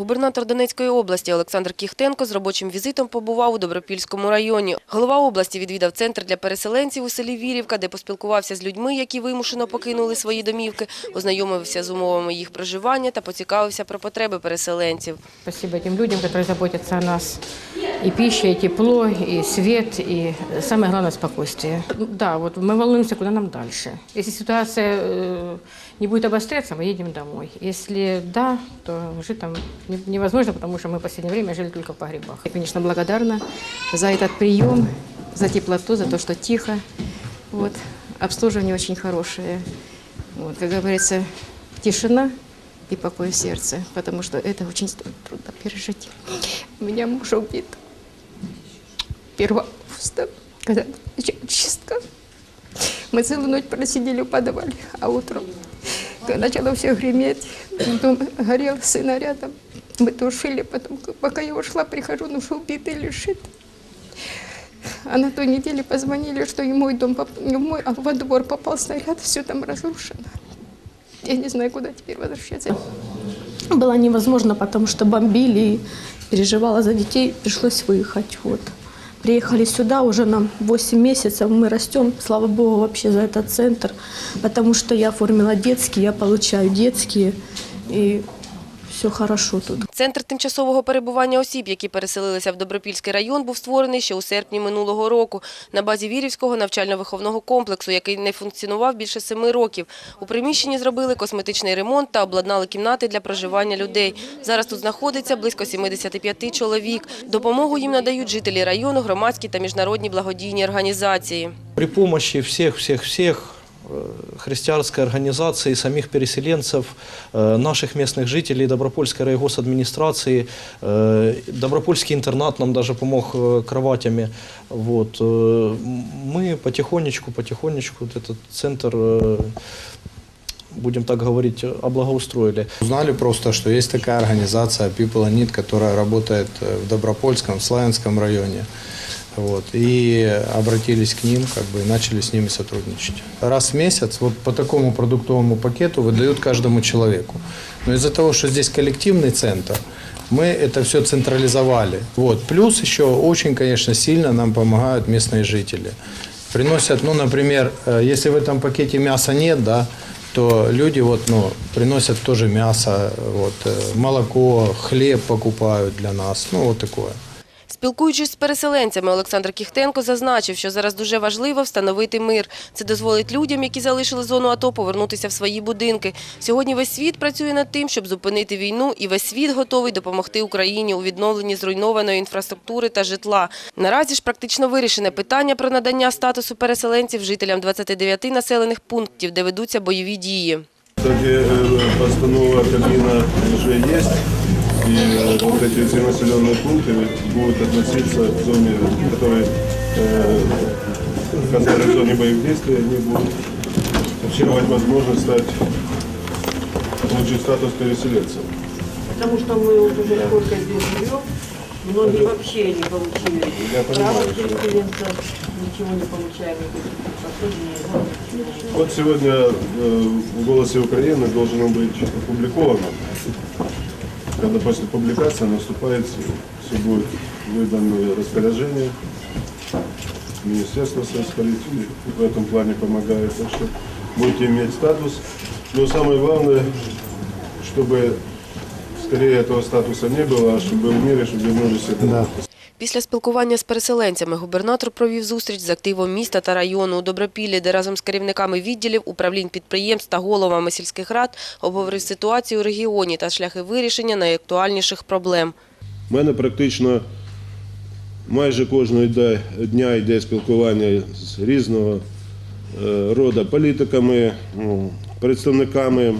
Губернатор Донецької області Олександр Кіхтенко з робочим візитом побував у Добропільському районі. Голова області відвідав центр для переселенців у селі Вірівка, де поспілкувався з людьми, які вимушено покинули свої домівки, ознайомився з умовами їх проживання та поцікавився про потреби переселенців. Дякую тим людям, які заботяться о нас. И пища, и тепло, и свет, и самое главное спокойствие. Да, вот мы волнуемся, куда нам дальше. Если ситуация э, не будет обостряться, мы едем домой. Если да, то жить там не- невозможно, потому что мы в последнее время жили только в погребах. Я, конечно, благодарна за этот прием, за теплоту, за то, что тихо. Вот. Обслуживание очень хорошее. Вот, как говорится, тишина и покой в сердце, потому что это очень трудно пережить. Меня муж убит 1 августа, когда чистка. Мы целую ночь просидели в подвале, а утром начало все греметь, дом горел, сына рядом. Мы тушили, потом, пока я ушла, прихожу, ну что убитый лежит. А на той неделе позвонили, что и мой дом, в мой, а во двор попал снаряд, все там разрушено. Я не знаю, куда теперь возвращаться. было невозможно, потому что бомбили, переживала за детей, пришлось выехать. Вот. Приехали сюда, уже нам 8 месяцев, мы растем, слава богу, вообще за этот центр, потому что я оформила детские, я получаю детские, и все хорошо тут. Центр тимчасового перебування осіб, які переселилися в Добропільський район, був створений ще у серпні минулого року на базі Вірівського навчально-виховного комплексу, який не функціонував більше семи років. У приміщенні зробили косметичний ремонт та обладнали кімнати для проживання людей. Зараз тут знаходиться близько 75 чоловік. Допомогу їм надають жителі району, громадські та міжнародні благодійні організації. При помощи всех-всех-всех э, христианской организации, самих переселенцев, э, наших местных жителей, Добропольской райгосадминистрации, э, Добропольский интернат нам даже помог э, кроватями. Вот. э, Мы потихонечку, потихонечку вот этот центр, э, будем так говорить, облагоустроили. Узнали просто, что есть такая организация People Need, которая работает э, в Добропольском, в Славянском районе. Вот, и обратились к ним, как бы, и начали с ними сотрудничать. Раз в месяц вот по такому продуктовому пакету выдают каждому человеку. Но из-за того, что здесь коллективный центр, мы это все централизовали. Вот. Плюс еще очень, конечно, сильно нам помогают местные жители. Приносят, ну, например, э, если в этом пакете мяса нет, да, то люди вот, ну, приносят тоже мясо, вот, э, молоко, хлеб покупают для нас, ну, вот такое. Спілкуючись з переселенцями, Олександр Кіхтенко зазначив, що зараз дуже важливо встановити мир. Це дозволить людям, які залишили зону АТО, повернутися в свої будинки. Сьогодні весь світ працює над тим, щоб зупинити війну, і весь світ готовий допомогти Україні у відновленні зруйнованої інфраструктури та житла. Наразі ж практично вирішене питання про надання статусу переселенців жителям 29 населених пунктів, де ведуться бойові дії. Кстати, э, постанова Кабмина уже есть, и вот эти все населенные пункты будут относиться к зоне, которые э, в зоне боевых действий, они будут вообще давать возможность стать, получить статус переселенцев. Потому что мы вот уже сколько здесь живем, многие вообще не получили право переселенца, ничего не получаем. Вот сегодня э, в «Голосе Украины» должно быть опубликовано. Когда после публикации наступает, все будет выдано распоряжение. Министерство соцполитики в этом плане помогает. Так что будете иметь статус. Но самое главное, чтобы скорее этого статуса не было, а чтобы был мир и чтобы вернулись все домой. Після спілкування з переселенцями губернатор провів зустріч з активом міста та району у Добропіллі, де разом з керівниками відділів, управлінь підприємств та головами сільських рад обговорив ситуацію у регіоні та шляхи вирішення найактуальніших проблем. У мене практично майже кожного йде- дня йде спілкування з різного е, роду політиками, ну, представниками е,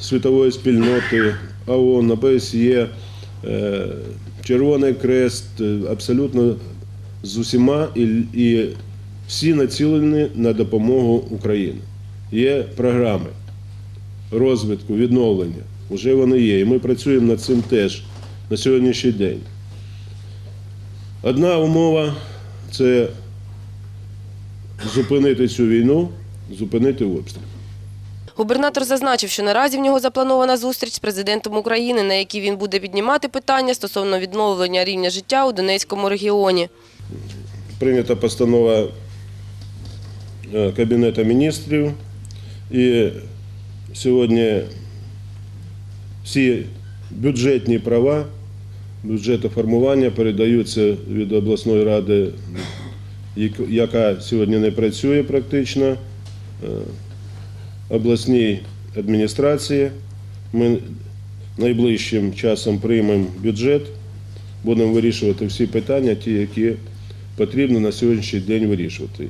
світової спільноти, ООН, ОБСЄ, е, Червоний Крест, е, абсолютно з усіма і, і всі націлені на допомогу Україні. Є програми розвитку, відновлення. Вже вони є. І ми працюємо над цим теж на сьогоднішній день. Одна умова це зупинити цю війну, зупинити обстріл. Губернатор зазначив, що наразі в нього запланована зустріч з президентом України, на якій він буде піднімати питання стосовно відновлення рівня життя у Донецькому регіоні. Прийнята постанова е, Кабінету міністрів. І сьогодні всі бюджетні права, бюджетоформування передаються від обласної ради, яка сьогодні не працює практично, е, обласній адміністрації. Ми найближчим часом приймемо бюджет, будемо вирішувати всі питання, ті, які потрібно на сьогоднішній день вирішувати.